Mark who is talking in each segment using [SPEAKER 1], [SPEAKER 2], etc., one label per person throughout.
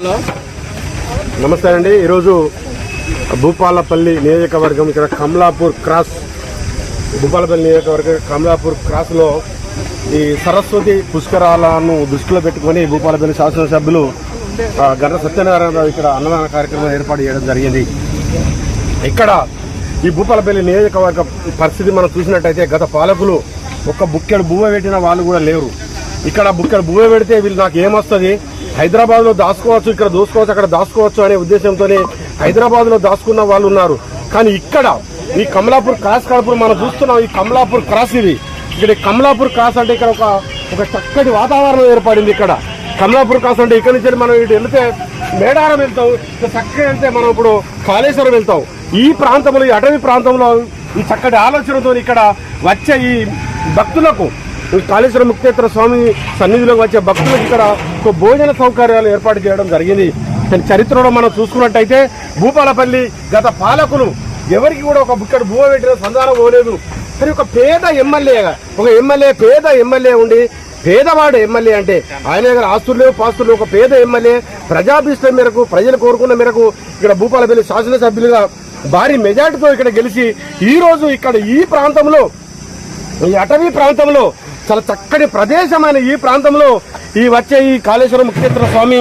[SPEAKER 1] Hello. నమస్తే అండి. ఈరోజు భూపాలపల్లి నియోజకవర్గం ఇక్కడ కమలాపూర్ క్రాస్ భూపాలపల్లి నియోజకవర్గం కమలాపూర్ క్రాస్లో ఈ సరస్వతి పుష్కరాలను దృష్టిలో పెట్టుకొని భూపాలపల్లి శాసనసభ్యులు ఆ, గంట సత్యనారాయణరావు ఇక్కడ అన్నదాన కార్యక్రమం ఏర్పాటు చేయడం జరిగింది. ఇక్కడ ఈ భూపాలపల్లి నియోజకవర్గ పరిస్థితి మనం చూసినట్టయితే గత పాలకులు ఒక్క బుక్కెడు భూమ పెట్టిన వాళ్ళు కూడా లేరు. ఇక్కడ బుక్కెడు భూమ పెడితే వీళ్ళు నాకు ఏమొస్తుంది? హైదరాబాద్లో దాచుకోవచ్చు ఇక్కడ దోసుకోవచ్చు అక్కడ దాచుకోవచ్చు అనే ఉద్దేశంతోనే హైదరాబాద్లో దాచుకున్న వాళ్ళు ఉన్నారు. కానీ ఇక్కడ ఈ కమలాపూర్ క్రాస్ కడపూర్ మనం చూస్తున్నాం ఈ కమలాపూర్ క్రాస్ ఇది. ఇక్కడ కమలాపూర్ క్రాస్ అంటే ఇక్కడ ఒక ఒక చక్కటి వాతావరణం ఏర్పడింది ఇక్కడ. కమలాపూర్ క్రాస్ అంటే ఇక్కడ నుంచి మనం ఇటు వెళ్తే మేడారం వెళ్తాం చక్కగా వెళ్తే మనం ఇప్పుడు కాళేశ్వరం వెళ్తాం. ఈ ప్రాంతంలో ఈ అటవీ ప్రాంతంలో ఈ చక్కటి ఆలోచనతో ఇక్కడ వచ్చే ఈ భక్తులకు కాళేశ్వర ముక్తేశ్వర స్వామి సన్నిధిలోకి వచ్చే భక్తులకు ఇక్కడ ఒక భోజన సౌకర్యాలు ఏర్పాటు చేయడం జరిగింది చరిత్రలో మనం చూసుకున్నట్టయితే భూపాలపల్లి గత పాలకులు ఎవరికి కూడా ఒక బుక్కడు భూమ పెట్టిన సంధానం పోలేదు కానీ ఒక పేద ఎమ్మెల్యేగా ఒక ఎమ్మెల్యే పేద ఎమ్మెల్యే ఉండి పేదవాడు ఎమ్మెల్యే అంటే ఆయన దగ్గర ఆస్తులు లేవు పాస్తులు లేవు. ఒక పేద ఎమ్మెల్యే ప్రజాభిష్టం మేరకు ప్రజలు కోరుకున్న మేరకు ఇక్కడ భూపాలపల్లి శాసనసభ్యులుగా భారీ మెజార్టీతో ఇక్కడ గెలిచి ఈరోజు ఇక్కడ ఈ ప్రాంతంలో ఈ అటవీ ప్రాంతంలో చాలా చక్కటి ప్రదేశమైన ఈ ప్రాంతంలో ఈ వచ్చే ఈ కాళేశ్వరం ముఖ్యేశ్వర స్వామి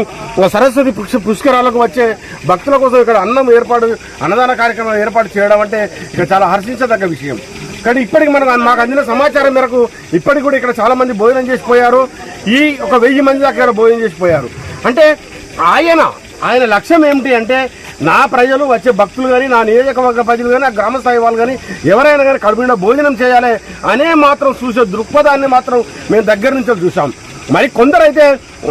[SPEAKER 1] సరస్వతి పుష్కరాలకు వచ్చే భక్తుల కోసం ఇక్కడ అన్నం ఏర్పాటు అన్నదాన కార్యక్రమం ఏర్పాటు చేయడం అంటే ఇక్కడ చాలా హర్షించదగ్గ విషయం. కానీ ఇప్పటికి మనకు మాకు అందిన సమాచారం మేరకు ఇప్పటికి కూడా ఇక్కడ చాలా మంది భోజనం చేసిపోయారు. ఈ ఒక వెయ్యి మంది దాకా భోజనం చేసిపోయారు. అంటే ఆయన ఆయన లక్ష్యం ఏమిటి అంటే నా ప్రజలు వచ్చే భక్తులు కానీ నా నియోజకవర్గ ప్రజలు కానీ ఆ గ్రామ స్థాయి వాళ్ళు కానీ ఎవరైనా కానీ కడుపునిండా భోజనం చేయాలి అనే మాత్రం చూసే దృక్పథాన్ని మాత్రం మేము దగ్గర నుంచి చూసాం మరి కొందరైతే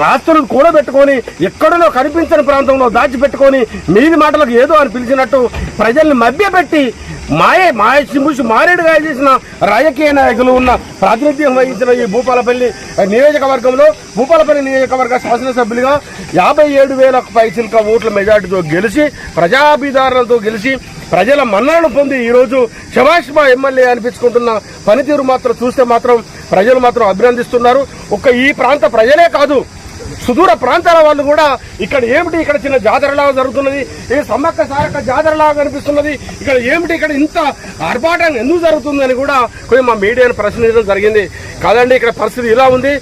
[SPEAKER 1] ఆస్తులను కూడబెట్టుకొని ఎక్కడనో కనిపించని ప్రాంతంలో దాచిపెట్టుకొని మీది మాటలకు ఏదో అని పిలిచినట్టు ప్రజల్ని మభ్యపెట్టి మాయే మాయ సింబుషి మారేడుగా చేసిన రాజకీయ నాయకులు ఉన్న ప్రాతినిధ్యం వహించిన ఈ భూపాలపల్లి నియోజకవర్గంలో భూపాలపల్లి నియోజకవర్గ శాసనసభ్యులుగా యాభై ఏడు వేల పైచిల్క ఓట్ల మెజార్టీతో గెలిచి ప్రజాభిధారణతో గెలిచి ప్రజల మన్నలను పొంది ఈ రోజు శభాష్మా ఎమ్మెల్యే అనిపించుకుంటున్న పనితీరు మాత్రం చూస్తే మాత్రం ప్రజలు మాత్రం అభినందిస్తున్నారు. ఒక్క ఈ ప్రాంత ప్రజలే కాదు సుదూర ప్రాంతాల వాళ్ళు కూడా ఇక్కడ ఏమిటి ఇక్కడ చిన్న జాతరలాగా జరుగుతున్నది? ఇది సమ్మక్క సారక్క జాతరలాగా కనిపిస్తున్నది ఇక్కడ ఏమిటి ఇక్కడ ఇంత ఆర్భాటం ఎందుకు జరుగుతుందని కూడా కొన్ని మా మీడియాను ప్రశ్నించడం జరిగింది. కాదండి ఇక్కడ పరిస్థితి ఇలా ఉంది.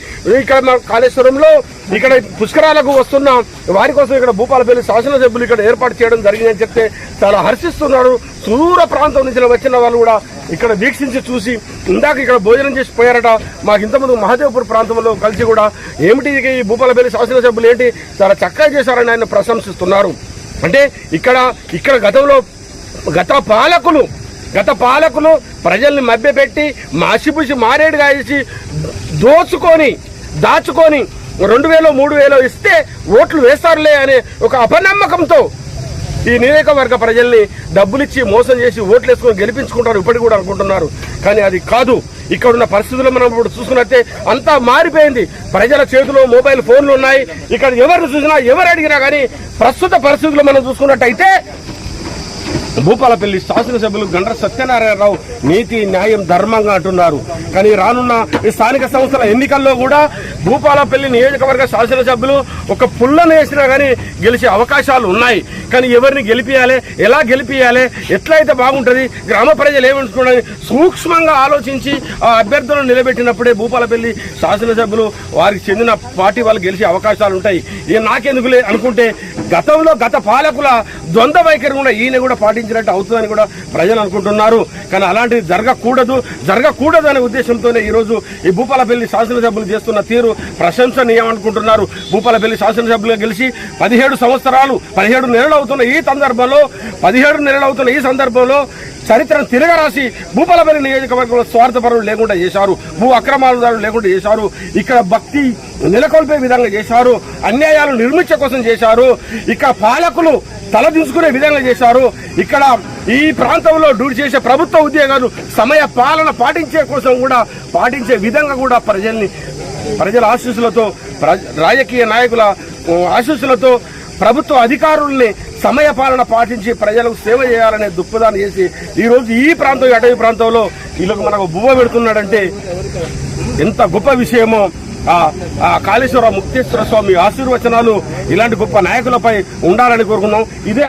[SPEAKER 1] ఇక్కడ మా కాళేశ్వరంలో ఇక్కడ పుష్కరాలకు వస్తున్న వారి కోసం ఇక్కడ భూపాలపల్లి శాసనసభ్యులు ఇక్కడ ఏర్పాటు చేయడం జరిగిందని చెప్తే చాలా హర్షిస్తున్నారు. సుదూర ప్రాంతం నుంచి వచ్చిన వాళ్ళు కూడా ఇక్కడ వీక్షించి చూసి ఇందాక ఇక్కడ భోజనం చేసి పోయారట. మాకు ఇంతకుముందు మహాదేవ్పూర్ ప్రాంతంలో కలిసి కూడా ఏమిటి ఈ భూపాలపల్లి శాసనసభ్యులు ఏంటి? చాలా చక్కగా చేశారని ఆయన ప్రశంసిస్తున్నారు. అంటే ఇక్కడ ఇక్కడ గతంలో గత పాలకులు గత పాలకులు ప్రజల్ని మభ్యపెట్టి మాసిపుసి మారేడుగా వేసి దోచుకొని దాచుకొని రెండు వేలు మూడు వేలు ఇస్తే ఓట్లు వేస్తారులే అనే ఒక అపనమ్మకంతో ఈ నియోజకవర్గ ప్రజల్ని డబ్బులిచ్చి మోసం చేసి ఓట్లు గెలిపించుకుంటారు ఇప్పటికి కూడా అనుకుంటున్నారు. కానీ అది కాదు. ఇక్కడ ఉన్న పరిస్థితులు మనం ఇప్పుడు చూసుకున్నట్టే అంతా మారిపోయింది. ప్రజల చేతిలో మొబైల్ ఫోన్లు ఉన్నాయి. ఇక్కడ ఎవరు చూసినా ఎవరు అడిగినా కానీ ప్రస్తుత పరిస్థితులు మనం చూసుకున్నట్టయితే భూపాలపల్లి శాసనసభ్యులు గండ్ర సత్యనారాయణరావు నీతి న్యాయం ధర్మంగా అంటున్నారు. కానీ రానున్న ఈ స్థానిక సంస్థల ఎన్నికల్లో కూడా భూపాలపల్లి నియోజకవర్గ శాసనసభ్యులు ఒక పుల్లను వేసినా కానీ గెలిచే అవకాశాలు ఉన్నాయి. కానీ ఎవరిని గెలిపియాలి? ఎలా గెలిపియాలి? ఎట్లయితే బాగుంటుంది? గ్రామ ప్రజలు ఏమనుకున్నది సూక్ష్మంగా ఆలోచించి ఆ అభ్యర్థులను నిలబెట్టినప్పుడే భూపాలపల్లి శాసనసభ్యులు వారికి చెందిన పార్టీ వాళ్ళు గెలిచే అవకాశాలు ఉంటాయి. ఇక నాకెందుకులే అనుకుంటే గతంలో గత పాలకుల ద్వంద్వ వైఖరి కూడా ఈయన కూడా పాటించినట్టు అవుతుందని కూడా ప్రజలు అనుకుంటున్నారు. కానీ అలాంటిది జరగకూడదు. జరగకూడదు అనే ఉద్దేశంతోనే ఈ రోజు ఈ భూపాలపల్లి శాసనసభ్యులు చేస్తున్న తీరు ప్రశంసనీయం అనుకుంటున్నారు. భూపాలపల్లి శాసనసభ్యులుగా గెలిచి పదిహేడు సంవత్సరాలు పదిహేడు నెలలు అవుతున్న ఈ సందర్భంలో పదిహేడు నెలలు అవుతున్న ఈ సందర్భంలో చరిత్రను తిరగరాసి భూపాలపల్లి నియోజకవర్గంలో స్వార్థపరులు లేకుండా చేశారు భూ అక్రమాలదారులు లేకుండా చేశారు ఇక్కడ భక్తి నెలకొల్పే విధంగా చేశారు అన్యాయాలు నిర్మించే కోసం చేశారు ఇక్కడ పాలకులు తలదించుకునే విధంగా చేశారు ఇక్కడ ఈ ప్రాంతంలో డ్యూటీ చేసే ప్రభుత్వ ఉద్యోగాలు సమయ పాలన పాటించే కోసం కూడా పాటించే విధంగా కూడా ప్రజల్ని ప్రజల ఆశీస్సులతో రాజకీయ నాయకుల ఆశీస్సులతో ప్రభుత్వ అధికారుల్ని సమయ పాలన పాటించి ప్రజలకు సేవ చేయాలనే దృక్పథాన్ని చేసి ఈ రోజు ఈ ప్రాంతం ఈ అటవీ ప్రాంతంలో వీళ్ళకు మనకు బువ్వ పెడుతున్నాడంటే ఎంత గొప్ప విషయమో ఆ, ఆ కాళేశ్వర ముక్తేశ్వర స్వామి ఆశీర్వచనాలు ఇలాంటి గొప్ప నాయకులపై ఉండాలని కోరుకున్నాం ఇదే